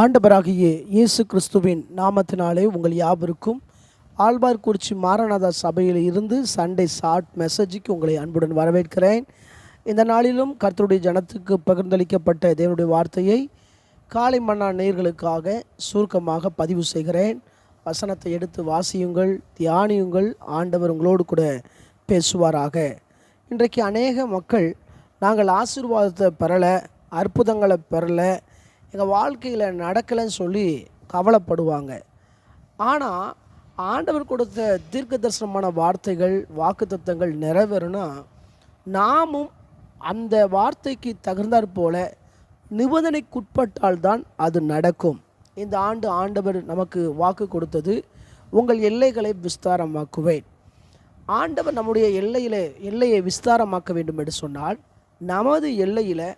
ஆண்டவராகிய இயேசு கிறிஸ்துவின் நாமத்தினாலே உங்கள் யாவருக்கும் ஆழ்வார்குறிச்சி மாரநாதா சபையில் இருந்து சண்டே ஷார்ட் மெசேஜுக்கு உங்களை அன்புடன் வரவேற்கிறேன். இந்த நாளிலும் கர்த்தருடைய ஜனத்துக்கு பகிர்ந்தளிக்கப்பட்ட தேவனுடைய வார்த்தையை காலை மன்னா நேர்களுக்காக சுருக்கமாக பதிவு செய்கிறேன். வசனத்தை எடுத்து வாசியுங்கள் தியானியுங்கள் ஆண்டவர் உங்களோடு கூட பேசுவாராக. இன்றைக்கு அநேக மக்கள் நாங்கள் ஆசீர்வாதத்தை பெறலை அற்புதங்களை பெறலை எங்கள் வாழ்க்கையில் நடக்கலைன்னு சொல்லி கவலைப்படுவாங்க. ஆனால் ஆண்டவர் கொடுத்த தீர்க்க தரிசனமான வார்த்தைகள் வாக்குத்தத்தங்கள் நிறைவேறுனா நாமும் அந்த வார்த்தைக்கு தகுந்தாற் போல நிபந்தனைக்குட்பட்டால்தான் அது நடக்கும். இந்த ஆண்டு ஆண்டவர் நமக்கு வாக்கு கொடுத்தது உங்கள் எல்லைகளை விஸ்தாரமாக்குவேன். ஆண்டவர் நம்முடைய எல்லையில் எல்லையை விஸ்தாரமாக்க வேண்டும் என்று சொன்னால் நமது எல்லையில்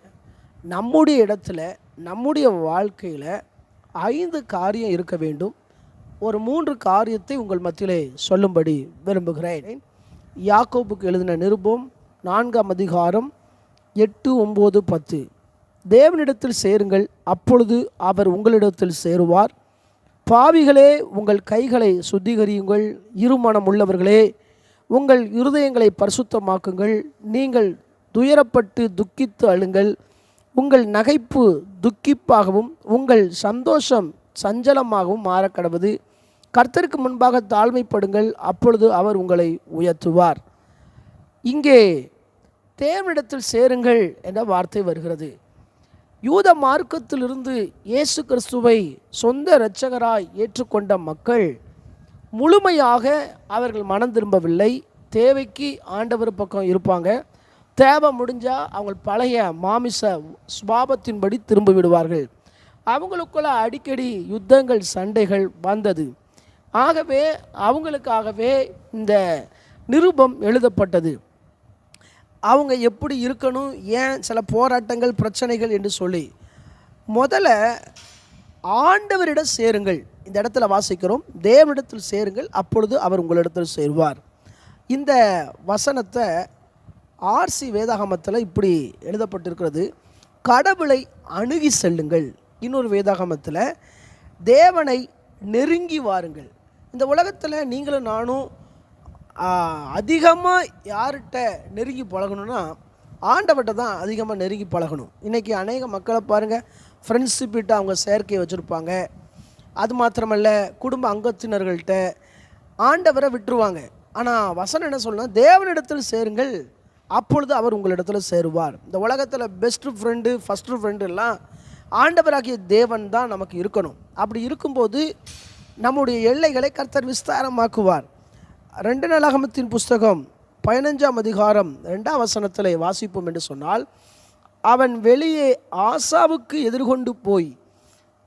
நம்முடைய இடத்துல நம்முடைய வாழ்க்கையில் ஐந்து காரியம் இருக்க வேண்டும். ஒரு மூன்று காரியத்தை உங்கள் மத்தியிலே சொல்லும்படி விரும்புகிறேன். யாக்கோப்புக்கு எழுதின நிருபம் நான்காம் அதிகாரம் எட்டு ஒம்பது பத்து. தேவனிடத்தில் சேருங்கள் அப்பொழுது அவர் உங்களிடத்தில் சேருவார். பாவிகளே உங்கள் கைகளை சுத்திகரியுங்கள். இருமணம் உள்ளவர்களே உங்கள் இருதயங்களை பரிசுத்தமாக்குங்கள். நீங்கள் துயரப்பட்டு துக்கித்து அழுங்கள். உங்கள் நகைப்பு துக்கிப்பாகவும் உங்கள் சந்தோஷம் சஞ்சலமாகவும் மாறக்கடவது கர்த்தருக்கு முன்பாக தாழ்மைப்படுங்கள் அப்பொழுது அவர் உங்களை உயர்த்துவார். இங்கே தேவனிடத்தில் சேருங்கள் என்ற வார்த்தை வருகிறது. யூத மார்க்கத்திலிருந்து இயேசு கிறிஸ்துவை சொந்த இரட்சகராய் ஏற்றுக்கொண்ட மக்கள் முழுமையாக அவர்கள் மனம் திரும்பவில்லை. தேவைக்கு ஆண்டவர் பக்கம் இருப்பாங்க. தேவை முடிஞ்சால் அவங்க பழைய மாமிச சுபாபத்தின்படி திரும்பி விடுவார்கள் அவங்களுக்குள்ள அடிக்கடி யுத்தங்கள் சண்டைகள் வந்தது. ஆகவே அவங்களுக்காகவே இந்த நிருபம் எழுதப்பட்டது. அவங்க எப்படி இருக்கணும் ஏன் சில போராட்டங்கள் பிரச்சனைகள் என்று சொல்லி. முதல்ல ஆண்டவரிடம் சேருங்கள். இந்த இடத்துல வாசிக்கிறோம். தேவனிடத்தில் சேருங்கள். அப்பொழுது அவர் உங்களிடத்தில் சேருவார். இந்த வசனத்தை ஆர்சி வேதாகமத்தில் இப்படி எழுதப்பட்டிருக்கிறது கடவுளை அணுகி செல்லுங்கள். இன்னொரு வேதாகமத்தில் தேவனை நெருங்கி வாருங்கள். இந்த உலகத்தில் நீங்களும் நானும் அதிகமாக யார்கிட்ட நெருங்கி பழகணும்னா ஆண்டவர்கிட்ட தான் அதிகமாக நெருங்கி பழகணும். இன்றைக்கி அநேக மக்களை பாருங்கள் ஃப்ரெண்ட்ஷிப்பிட்ட அவங்க செயற்கை வச்சுருப்பாங்க. அது மாத்திரமல்ல குடும்ப அங்கத்தினர்கள்ட்ட ஆண்டவரை விட்டுருவாங்க. ஆனால் வசனம் என்ன சொல்லணும் தேவனிடத்தில் சேருங்கள் அப்பொழுது அவர் உங்களிடத்தில் சேருவார். இந்த உலகத்தில் பெஸ்ட்டு ஃப்ரெண்டு ஃபஸ்ட்டு ஃப்ரெண்டுலாம் ஆண்டவராகிய தேவன் தான் நமக்கு இருக்கணும். அப்படி இருக்கும்போது நம்முடைய எல்லைகளை கர்த்தர் விஸ்தாரமாக்குவார். ரெண்டு நலகமத்தின் புஸ்தகம் பதினஞ்சாம் அதிகாரம் ரெண்டாம் வசனத்தில் வாசிப்போம் என்று சொன்னால் அவன் வெளியே ஆசாவுக்கு எதிர்கொண்டு போய்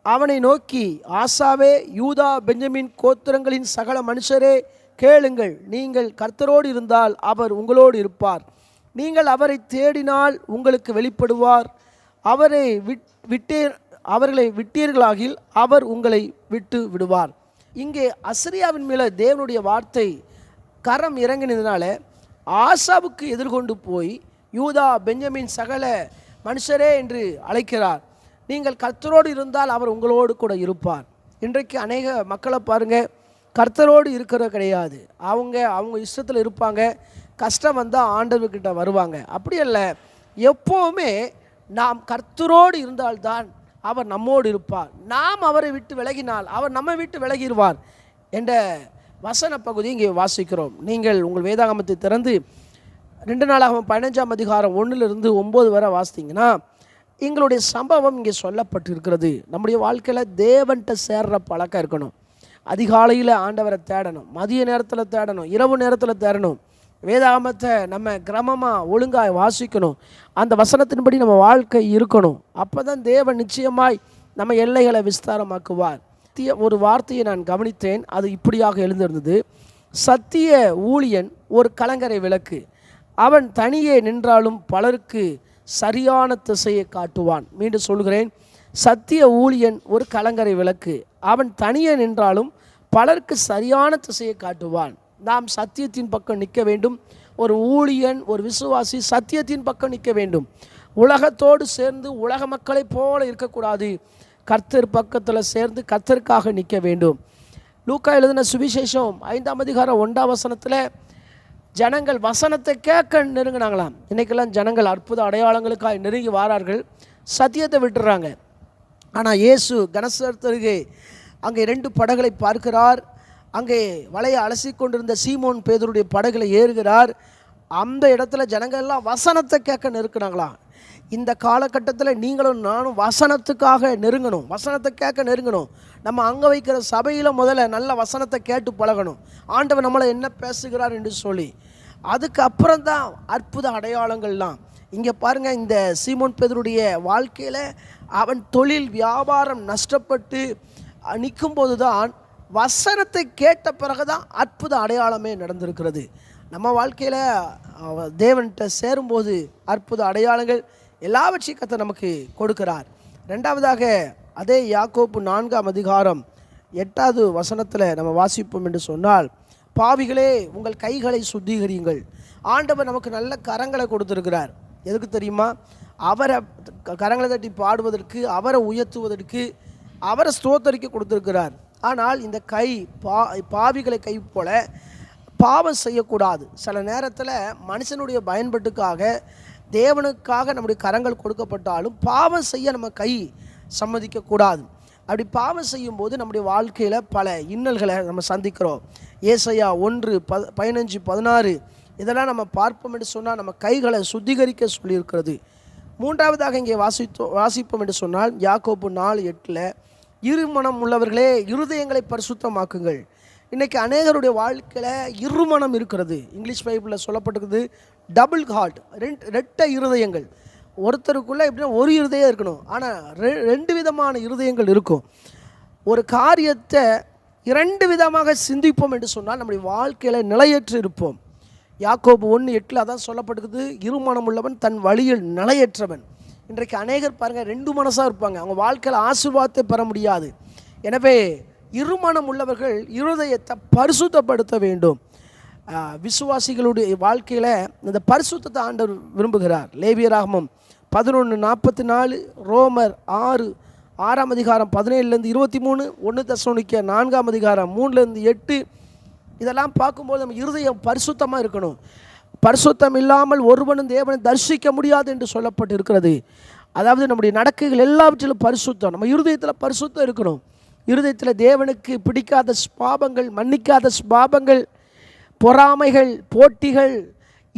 அவனை நோக்கி ஆசாவே யூதா பெஞ்சமின் கோத்திரங்களின் சகல மனுஷரே கேளுங்கள் நீங்கள் கர்த்தரோடு இருந்தால் அவர் உங்களோடு இருப்பார். நீங்கள் அவரை தேடினால் உங்களுக்கு வெளிப்படுவார். அவரை விட் விட்டே அவர்களை விட்டீர்களாகில் அவர் உங்களை விட்டு விடுவார். இங்கே அசிரியாவின் மேலே தேவனுடைய வார்த்தை கரம் இறங்கினதுனால ஆசாவுக்கு எதிர்கொண்டு போய் யூதா பெஞ்சமின் சகல மனுஷரே என்று அழைக்கிறார். நீங்கள் கர்த்தரோடு இருந்தால் அவர் உங்களோடு கூட இருப்பார். இன்றைக்கு அநேக மக்களை பாருங்கள் கர்த்தரோடு இருக்கிற கிடையாது. அவங்க அவங்க இஷ்டத்தில் இருப்பாங்க. கஷ்டம் வந்தால் ஆண்டவர்கிட்ட வருவாங்க. அப்படி இல்லை எப்போவுமே நாம் கர்த்தரோடு இருந்தால்தான் அவர் நம்மோடு இருப்பார். நாம் அவரை விட்டு விலகினால் அவர் நம்ம விட்டு விலகிடுவார் என்ற வசன பகுதி இங்கே வாசிக்கிறோம். நீங்கள் உங்கள் வேதாகமத்தை திறந்து ரெண்டு நாளாக பதினஞ்சாம் அதிகாரம் ஒன்றிலிருந்து ஒம்பது வரை வாசித்தீங்கன்னா எங்களுடைய சம்பவம் இங்கே சொல்லப்பட்டிருக்கிறது. நம்முடைய வாழ்க்கையில் தேவன்கிட்ட சேர்ற பழக்கம் இருக்கணும். அதிகாலையில் ஆண்டவரை தேடணும் மதிய நேரத்தில் தேடணும் இரவு நேரத்தில் தேடணும். வேதாமத்தை நம்ம கிரமமாக ஒழுங்காக வாசிக்கணும். அந்த வசனத்தின்படி நம்ம வாழ்க்கை இருக்கணும். அப்போ தான் தேவன் நிச்சயமாய் நம்ம எல்லைகளை விஸ்தாரமாக்குவார். சத்திய ஒரு வார்த்தையை நான் கவனித்தேன். அது இப்படியாக எழுந்திருந்தது. சத்திய ஊழியன் ஒரு கலங்கரை விளக்கு. அவன் தனியே நின்றாலும் பலருக்கு சரியான திசையை காட்டுவான். மீண்டும் சொல்கிறேன் சத்திய ஊழியன் ஒரு கலங்கரை விளக்கு. அவன் தனியே நின்றாலும் பலருக்கு சரியான திசையை காட்டுவான். நாம் சத்தியத்தின் பக்கம் நிற்க வேண்டும். ஒரு ஊழியன் ஒரு விசுவாசி சத்தியத்தின் பக்கம் நிற்க வேண்டும். உலகத்தோடு சேர்ந்து உலக மக்களைப் போல இருக்கக்கூடாது. கர்த்தர் பக்கத்தில் சேர்ந்து கர்த்தருக்காக நிற்க வேண்டும். லூக்கா எழுதின சுவிசேஷம் ஐந்தாம் அதிகாரம் ஒன்றாம் வசனத்தில் ஜனங்கள் வசனத்தை கேட்க நெருங்கினாங்களாம். இன்றைக்கெல்லாம் ஜனங்கள் அற்புத அடையாளங்களுக்காக நெருங்கி வாரார்கள். சத்தியத்தை விட்டுறாங்க. ஆனால் இயேசு கனசருகே அங்கே ரெண்டு படகளை பார்க்கிறார். அங்கே வலையை அலசி கொண்டிருந்த சீமோன் பேதருடைய படகுல ஏறுகிறார். அந்த இடத்துல ஜனங்கள் எல்லாம் வசனத்தை கேட்க நெருக்குனாங்களாம். இந்த காலகட்டத்தில் நீங்களும் நானும் வசனத்துக்காக நெருங்கணும். வசனத்தை கேட்க நெருங்கணும். நம்ம அங்கே வைக்கிற சபையில் முதல்ல நல்ல வசனத்தை கேட்டு பழகணும். ஆண்டவர் நம்மளை என்ன பேசுகிறார் என்று சொல்லி. அதுக்கப்புறம் தான் அற்புத அடையாளங்கள்லாம். இங்கே பாருங்கள் இந்த சீமோன் பேதருடைய வாழ்க்கையில் அவன் தொழில் வியாபாரம் நஷ்டப்பட்டு நிற்கும்போது தான் வசனத்தை கேட்ட பிறகு தான் அற்புத அடையாளமே நடந்திருக்கிறது. நம்ம வாழ்க்கையில் தேவன்கிட்ட சேரும்போது அற்புத அடையாளங்கள் எல்லாவற்றையும் கத்தை நமக்கு கொடுக்கிறார். ரெண்டாவதாக அதே யாக்கோப்பு நான்காம் அதிகாரம் எட்டாவது வசனத்தில் நம்ம வாசிப்போம் என்று சொன்னால் பாவிகளே உங்கள் கைகளை சுத்திகரியுங்கள். ஆண்டவர் நமக்கு நல்ல கரங்களை கொடுத்துருக்கிறார். எதுக்கு தெரியுமா? அவரை க- கரங்களை தட்டி பாடுவதற்கு அவரை உயர்த்துவதற்கு அவரை ஸ்தோத்தரிக்க கொடுத்துருக்கிறார். ஆனால் இந்த கை பா பாவிகளை கை போல பாவம் செய்யக்கூடாது. சில நேரத்தில் மனுஷனுடைய பயன்பாட்டுக்காக தேவனுக்காக நம்முடைய கரங்கள் கொடுக்கப்பட்டாலும் பாவம் செய்ய நம்ம கை சம்மதிக்கக்கூடாது. அப்படி பாவம் செய்யும்போது நம்முடைய வாழ்க்கையில் பல இன்னல்களை நம்ம சந்திக்கிறோம். ஏசையா ஒன்று ப பதினஞ்சு பதினாறு இதெல்லாம் நம்ம பார்ப்போம் என்று சொன்னால் நம்ம கைகளை சுத்திகரிக்க சொல்லியிருக்கிறது. மூன்றாவதாக இங்கே வாசித்தோ வாசிப்போம் என்று சொன்னால் யாக்கோப்பு நாலு எட்டில் இருமனம் உள்ளவர்களே இருதயங்களை பரிசுத்தமாக்குங்கள். இன்றைக்கி அநேகருடைய வாழ்க்கையில் இருமனம் இருக்கிறது. இங்கிலீஷ் பைபிளில் சொல்லப்பட்டிருக்குது டபுள் ஹார்ட் ரெண்டு ரெட்ட இருதயங்கள். ஒருத்தருக்குள்ளே எப்படின்னா ஒரு இருதயம் இருக்கணும். ஆனால் ரெ ரெண்டு விதமான இருதயங்கள் இருக்கும். ஒரு காரியத்தை இரண்டு விதமாக சிந்திப்போம் என்று சொன்னால் நம்முடைய வாழ்க்கையில் நிலையற்று இருப்போம். யாக்கோபு ஒன்று எட்டில் அதான் சொல்லப்பட்டிருக்குது இருமனம் உள்ளவன் தன் வழியில் நிலையற்றவன். இன்றைக்கு அநேகர் பாருங்கள் ரெண்டு மனசாக இருப்பாங்க. அவங்க வாழ்க்கையில் ஆசீர்வாதத்தை பெற முடியாது. எனவே இருமனம் உள்ளவர்கள் இருதயத்தை பரிசுத்தப்படுத்த வேண்டும். விசுவாசிகளுடைய வாழ்க்கையில் இந்த பரிசுத்தத்தை ஆண்டவர் விரும்புகிறார். லேவியராகமம் பதினொன்று நாற்பத்தி நாலு ரோமர் ஆறு ஆறாம் அதிகாரம் பதினேழுலேருந்து இருபத்தி மூணு ஒன்று தசோனிக்க நான்காம் அதிகாரம் மூணுலேருந்து எட்டு. இதெல்லாம் பார்க்கும்போது நம்ம இருதயம் பரிசுத்தமாக இருக்கணும். பரிசுத்தம் இல்லாமல் ஒருவனும் தேவனை தரிசிக்க முடியாது என்று சொல்லப்பட்டு இருக்கிறது அதாவது நம்முடைய நடக்கைகள் எல்லாவற்றிலும் பரிசுத்தம். நம்ம இருதயத்தில் பரிசுத்தம் இருக்கணும். இருதயத்தில் தேவனுக்கு பிடிக்காத ஸ்பாபங்கள் மன்னிக்காத ஸ்பாபங்கள் பொறாமைகள் போட்டிகள்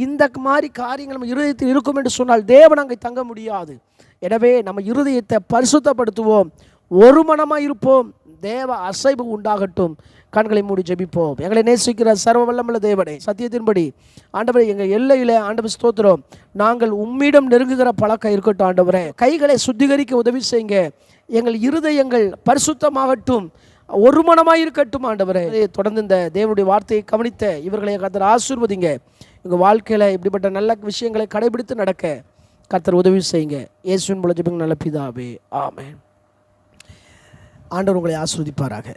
இந்த மாதிரி காரியங்கள் நம்ம இருதயத்தில் இருக்கும் என்று சொன்னால் தேவன் அங்கே தங்க முடியாது. எனவே நம்ம இருதயத்தை பரிசுத்தப்படுத்துவோம். ஒரு மனமாக இருப்போம் தேவ அசைவு உண்டாகட்டும். கண்களை மூடி ஜெபிப்போம். எங்களை நேசிக்கிற சர்வ வல்லமல்ல தேவனே சத்தியத்தின்படி. ஆண்டவரை எங்கள் எல்லையில் ஆண்டவர் ஸ்தோத்திரம். நாங்கள் உம்மிடம் நெருங்குகிற பழக்கம் இருக்கட்டும் ஆண்டவரே. கைகளை சுத்திகரிக்க உதவி செய்யுங்க. எங்கள் இருதயங்கள் பரிசுத்தமாகட்டும். ஒரு மனமாக இருக்கட்டும் ஆண்டவரே. தொடர்ந்து இந்த தேவனுடைய வார்த்தையை கவனித்த இவர்களை கத்தர் ஆசீர்வதிங்க. எங்கள் வாழ்க்கையில் இப்படிப்பட்ட நல்ல விஷயங்களை கடைபிடித்து நடக்க கத்தர் உதவி செய்யுங்க. இயேசுவின் மூலம் ஜெபிங்க நல்ல பிதாவே. ஆமேன். ஆண்டவர் உங்களை ஆஸ்வதிப்பாராக.